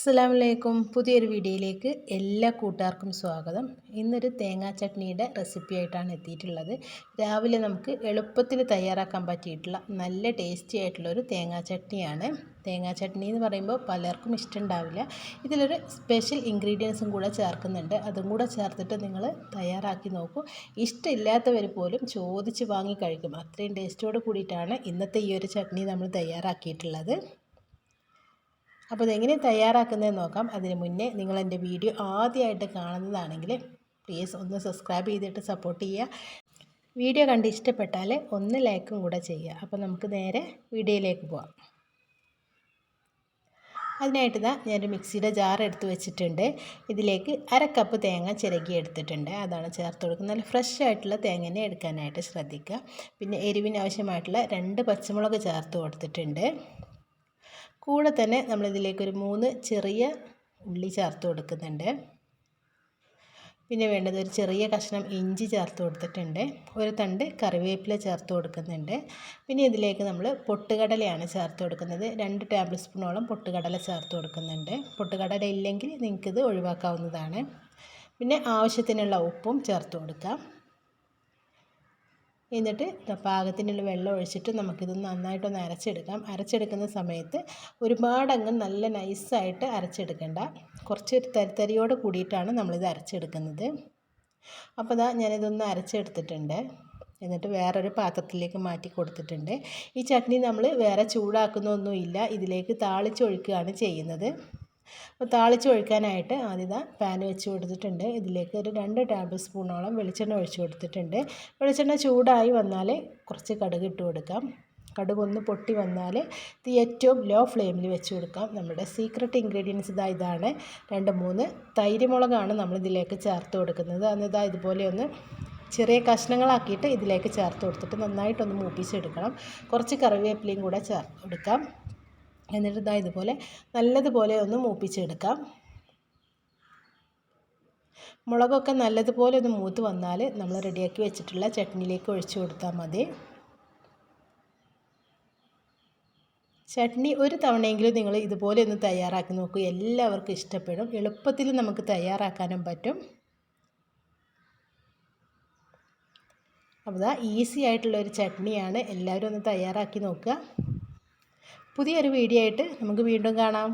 അസ്സാം വലൈക്കും പുതിയൊരു വീഡിയോയിലേക്ക് എല്ലാ കൂട്ടുകാർക്കും സ്വാഗതം. ഇന്നൊരു തേങ്ങാ ചട്നിയുടെ റെസിപ്പി ആയിട്ടാണ് എത്തിയിട്ടുള്ളത്. രാവിലെ നമുക്ക് എളുപ്പത്തിൽ തയ്യാറാക്കാൻ പറ്റിയിട്ടുള്ള നല്ല ടേസ്റ്റി ആയിട്ടുള്ളൊരു തേങ്ങാ ചട്നിയാണ്. തേങ്ങാ ചട്നി എന്ന് പറയുമ്പോൾ പലർക്കും ഇഷ്ടമുണ്ടാവില്ല. ഇതിലൊരു സ്പെഷ്യൽ ഇൻഗ്രീഡിയൻസും കൂടെ ചേർക്കുന്നുണ്ട്. അതും കൂടെ ചേർത്തിട്ട് നിങ്ങൾ തയ്യാറാക്കി നോക്കൂ. ഇഷ്ടമില്ലാത്തവർ പോലും ചോദിച്ച് വാങ്ങി കഴിക്കും. അത്രയും ടേസ്റ്റോട് കൂടിയിട്ടാണ് ഇന്നത്തെ ഈ ഒരു ചട്നി നമ്മൾ തയ്യാറാക്കിയിട്ടുള്ളത്. അപ്പോൾ ഇതെങ്ങനെ തയ്യാറാക്കുന്നതെന്ന് നോക്കാം. അതിന് മുന്നേ നിങ്ങൾ എന്റെ വീഡിയോ ആദ്യമായിട്ട് കാണുന്നതാണെങ്കിൽ പ്ലീസ് ഒന്ന് സബ്സ്ക്രൈബ് ചെയ്തിട്ട് സപ്പോർട്ട് ചെയ്യുക. വീഡിയോ കണ്ട് ഇഷ്ടപ്പെട്ടാൽ ഒന്ന് ലൈക്കും കൂടെ ചെയ്യുക. അപ്പോൾ നമുക്ക് നേരെ വീഡിയോയിലേക്ക് പോവാം. അതിനായിട്ട് ഇതാ ഞാനൊരു മിക്സിയുടെ ജാർ എടുത്ത് വെച്ചിട്ടുണ്ട്. ഇതിലേക്ക് അര കപ്പ് തേങ്ങ ചിരകി എടുത്തിട്ടുണ്ട്. അതാണ് ചേർത്ത് കൊടുക്കുന്നത്. നല്ല ഫ്രഷ് ആയിട്ടുള്ള തേങ്ങനെ എടുക്കാനായിട്ട് ശ്രദ്ധിക്കുക. പിന്നെ എരിവിന് ആവശ്യമായിട്ടുള്ള രണ്ട് പച്ചമുളക് ചേർത്ത് കൊടുത്തിട്ടുണ്ട്. കൂടെ തന്നെ നമ്മളിതിലേക്കൊരു മൂന്ന് ചെറിയ ഉള്ളി ചേർത്ത് കൊടുക്കുന്നുണ്ട്. പിന്നെ വേണ്ടത് ഒരു ചെറിയ കഷ്ണം ഇഞ്ചി ചേർത്ത് കൊടുത്തിട്ടുണ്ട്. ഒരു തണ്ട് കറിവേപ്പില ചേർത്ത് കൊടുക്കുന്നുണ്ട്. പിന്നെ ഇതിലേക്ക് നമ്മൾ പൊട്ടുകടലയാണ് ചേർത്ത് കൊടുക്കുന്നത്. രണ്ട് ടേബിൾ സ്പൂണോളം പൊട്ടുകടല ചേർത്ത് കൊടുക്കുന്നുണ്ട്. പൊട്ടുകടല ഇല്ലെങ്കിൽ നിങ്ങൾക്കിത് ഒഴിവാക്കാവുന്നതാണ്. പിന്നെ ആവശ്യത്തിനുള്ള ഉപ്പും ചേർത്ത് കൊടുക്കാം. എന്നിട്ട് പാകത്തിനുള്ള വെള്ളം ഒഴിച്ചിട്ട് നമുക്കിത് നന്നായിട്ടൊന്ന് അരച്ചെടുക്കാം. അരച്ചെടുക്കുന്ന സമയത്ത് ഒരുപാടങ്ങ് നല്ല നൈസായിട്ട് അരച്ചെടുക്കേണ്ട. കുറച്ച് തരിത്തരിയോട് കൂടിയിട്ടാണ് നമ്മളിത് അരച്ചെടുക്കുന്നത്. അപ്പോൾ ഇതാ ഞാനിതൊന്ന് അരച്ചെടുത്തിട്ടുണ്ട്. എന്നിട്ട് വേറൊരു പാത്രത്തിലേക്ക് മാറ്റി കൊടുത്തിട്ടുണ്ട്. ഈ ചട്നി നമ്മൾ വേറെ ചൂടാക്കുന്നൊന്നുമില്ല. ഇതിലേക്ക് താളിച്ചൊഴിക്കുകയാണ് ചെയ്യുന്നത്. അപ്പോൾ താളിച്ച് ഒഴിക്കാനായിട്ട് ആദ്യം പാൻ വെച്ച് കൊടുത്തിട്ടുണ്ട്. ഇതിലേക്ക് ഒരു രണ്ട് ടേബിൾ സ്പൂണോളം വെളിച്ചെണ്ണ ഒഴിച്ച് കൊടുത്തിട്ടുണ്ട്. വെളിച്ചെണ്ണ ചൂടായി വന്നാൽ കുറച്ച് കടുക് ഇട്ട് കൊടുക്കാം. കടുക് ഒന്ന് പൊട്ടി വന്നാൽ തീ ഏറ്റവും ലോ ഫ്ലെയിമിൽ വെച്ച് കൊടുക്കാം. നമ്മുടെ സീക്രട്ട് ഇൻഗ്രീഡിയൻസ് ഇതാ ഇതാണ്. രണ്ട് മൂന്ന് തൈര് മുളകാണ് നമ്മളിതിലേക്ക് ചേർത്ത് കൊടുക്കുന്നത്. അന്നിതാ ഇതുപോലെ ഒന്ന് ചെറിയ കഷ്ണങ്ങളാക്കിയിട്ട് ഇതിലേക്ക് ചേർത്ത് കൊടുത്തിട്ട് നന്നായിട്ടൊന്ന് മൂപ്പിച്ചെടുക്കണം. കുറച്ച് കറിവേപ്പിലയും കൂടെ ചേർത്ത് കൊടുക്കാം എന്നിട്ട് ഇതാ ഇതുപോലെ നല്ലതുപോലെ ഒന്ന് മൂപ്പിച്ചെടുക്കാം. മുളകൊക്കെ നല്ലതുപോലെ ഒന്ന് മൂത്ത് വന്നാൽ നമ്മൾ റെഡിയാക്കി വെച്ചിട്ടുള്ള ചട്നിയിലേക്ക് ഒഴിച്ചു കൊടുത്താൽ മതി. ചട്നി ഒരു തവണയെങ്കിലും നിങ്ങൾ ഇതുപോലെ ഒന്ന് തയ്യാറാക്കി നോക്കൂ. എല്ലാവർക്കും ഇഷ്ടപ്പെടും. എളുപ്പത്തിൽ നമുക്ക് തയ്യാറാക്കാനും പറ്റും. അപ്പോൾ ഈസി ആയിട്ടുള്ള ഒരു ചട്നിയാണ്. എല്ലാവരും ഒന്ന് തയ്യാറാക്കി നോക്കുക. പുതിയൊരു വീഡിയോ ആയിട്ട് നമുക്ക് വീണ്ടും കാണാം.